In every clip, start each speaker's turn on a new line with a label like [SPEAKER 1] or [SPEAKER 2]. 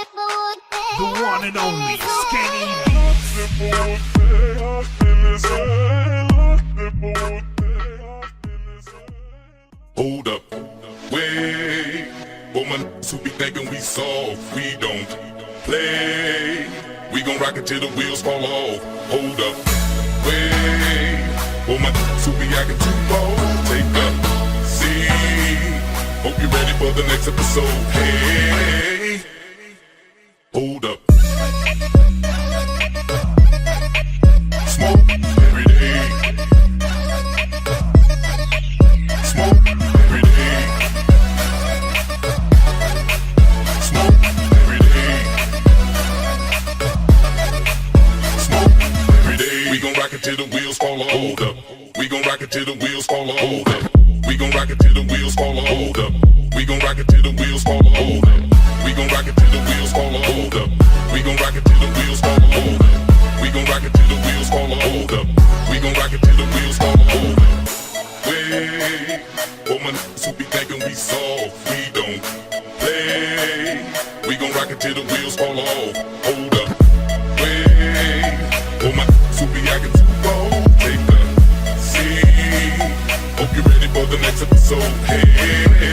[SPEAKER 1] The one and only Skinny.
[SPEAKER 2] Hold up, wait. Woman who be thinking we soft, we don't play. We gon' rock it till the wheels fall off. Hold up, wait. Woman who be acting too bold, take a seat. Hope you're ready for the next episode. Hey. the wheels fall off. Hold up. We gon' rock it till the wheels fall off. Hold up. We gon' rock it till the wheels fall off. Hold up. We gon' rock it till the wheels fall off. Hold up. We gon' rock it till the wheels fall off. Hold up. We gon' rock it till the wheels fall off. Hold up. We gon' rock it till the wheels fall off. Hold up. We gon' rock it till the wheels fall off. Hold up. Wait, woman, who be thinking we soft? We don't play. We gon' rock it till the wheels fall off. Hold so hey.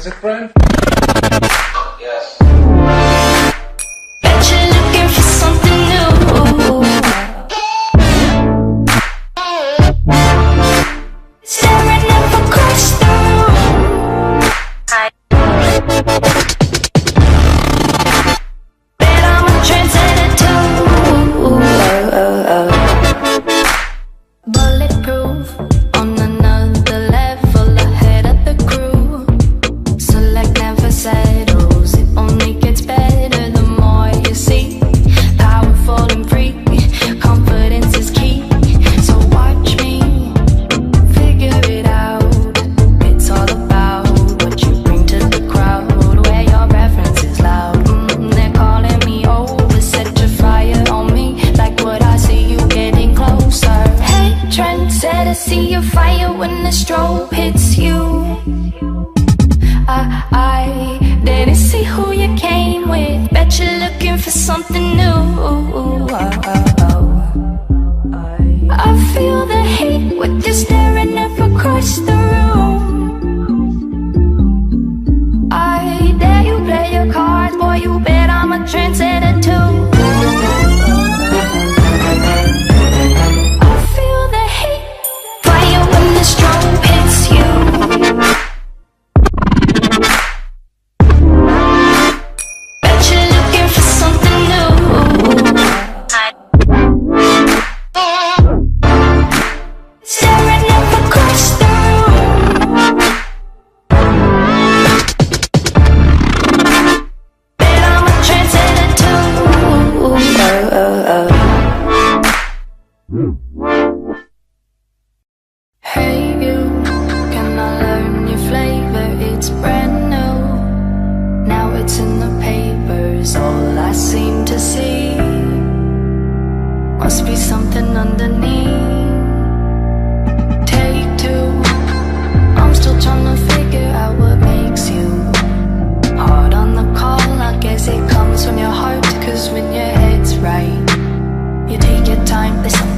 [SPEAKER 2] What's it,
[SPEAKER 3] Brian?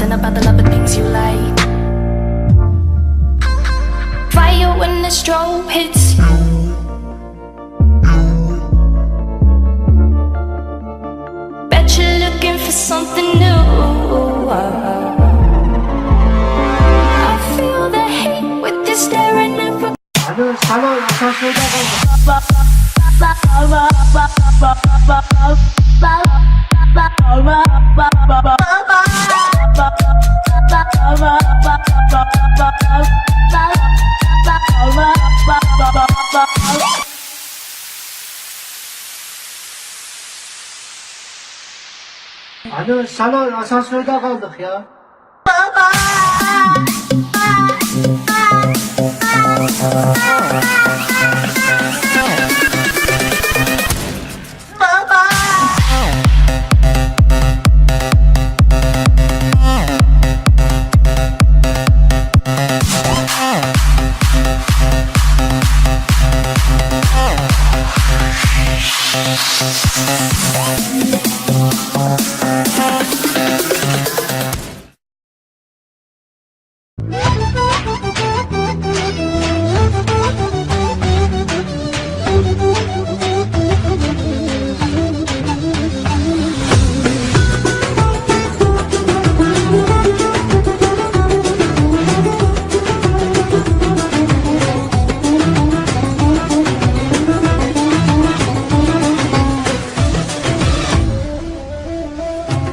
[SPEAKER 4] Something about the love of things you like. Fire when the strobe hits you. Bet you're looking for something new. I feel the heat with you staring at
[SPEAKER 3] Alo sana Alo sana asansörde kaldık ya.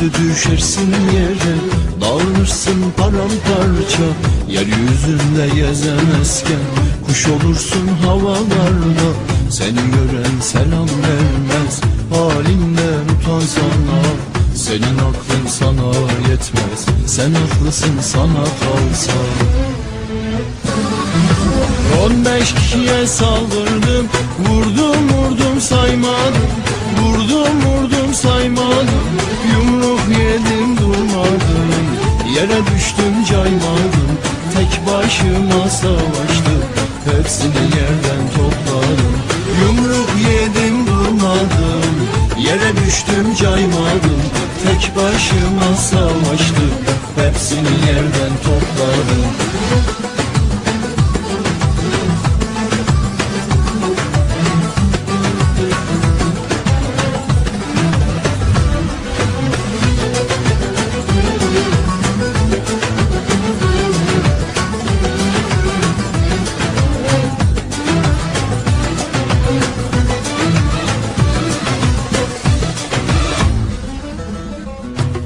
[SPEAKER 5] Yüzüstü düşersin yere Dağılırsın paramparça. Yeryüzünde gezemezken Kuş olursun havalarda. Seni gören selam vermez Halinden utansana Senin aklın sana yetmez Sen haklısın sana kalsa. On beş kişiye saldırdım başıma savaştım Hepsini yerden topladım. Yumruk yedim durmadım Yere düştüm caymadım. Tek başıma savaştım Hepsini yerden topladım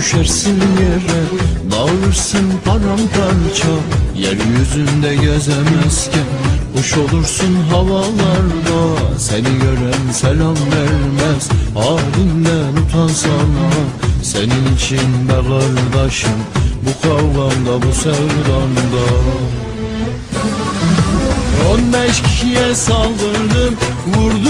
[SPEAKER 5] düşersin yere Dağılırsın paramparça. Yeryüzünde gezemezken Kuş olursun havalarda. Seni gören selam vermez Halinden utansana Senin için be kardeşim Bu kavgamda bu sevdamda On beş kişiye saldırdım vurdum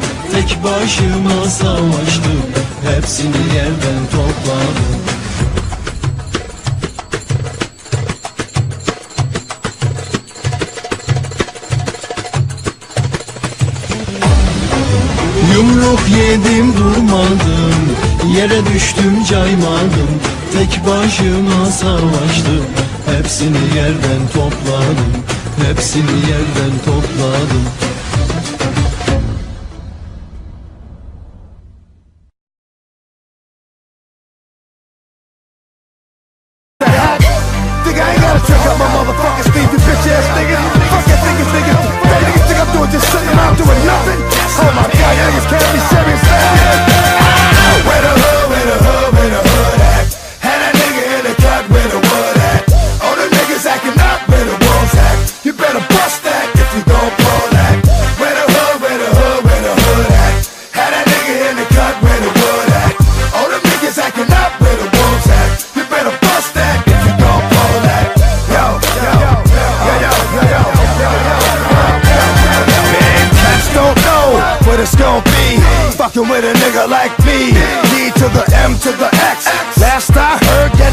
[SPEAKER 5] Tek başıma savaştım. Hepsini yerden topladım. Yumruk yedim durmadım. Yere düştüm caymadım. Tek başıma savaştım. Hepsini yerden topladım. Hepsini yerden topladım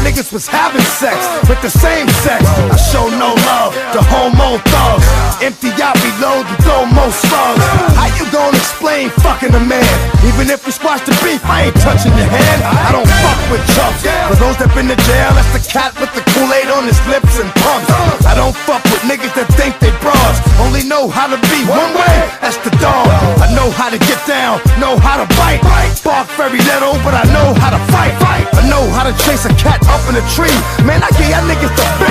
[SPEAKER 6] niggas was having sex with the same sex. I show no love to homo thugs. Empty out, reload, and throw more slugs. How you gonna explain fucking a man? Even if we squash the beef, I ain't touching your hand. I don't fuck with chumps. For those that been to jail, that's the cat with the Kool-Aid on his lips and pumps. I don't fuck with niggas that think they bras. Only know how to be one way, that's the dog. I know how to get down, know how to bite. Bark very little, but I the tree. Man, I gave y'all niggas the best.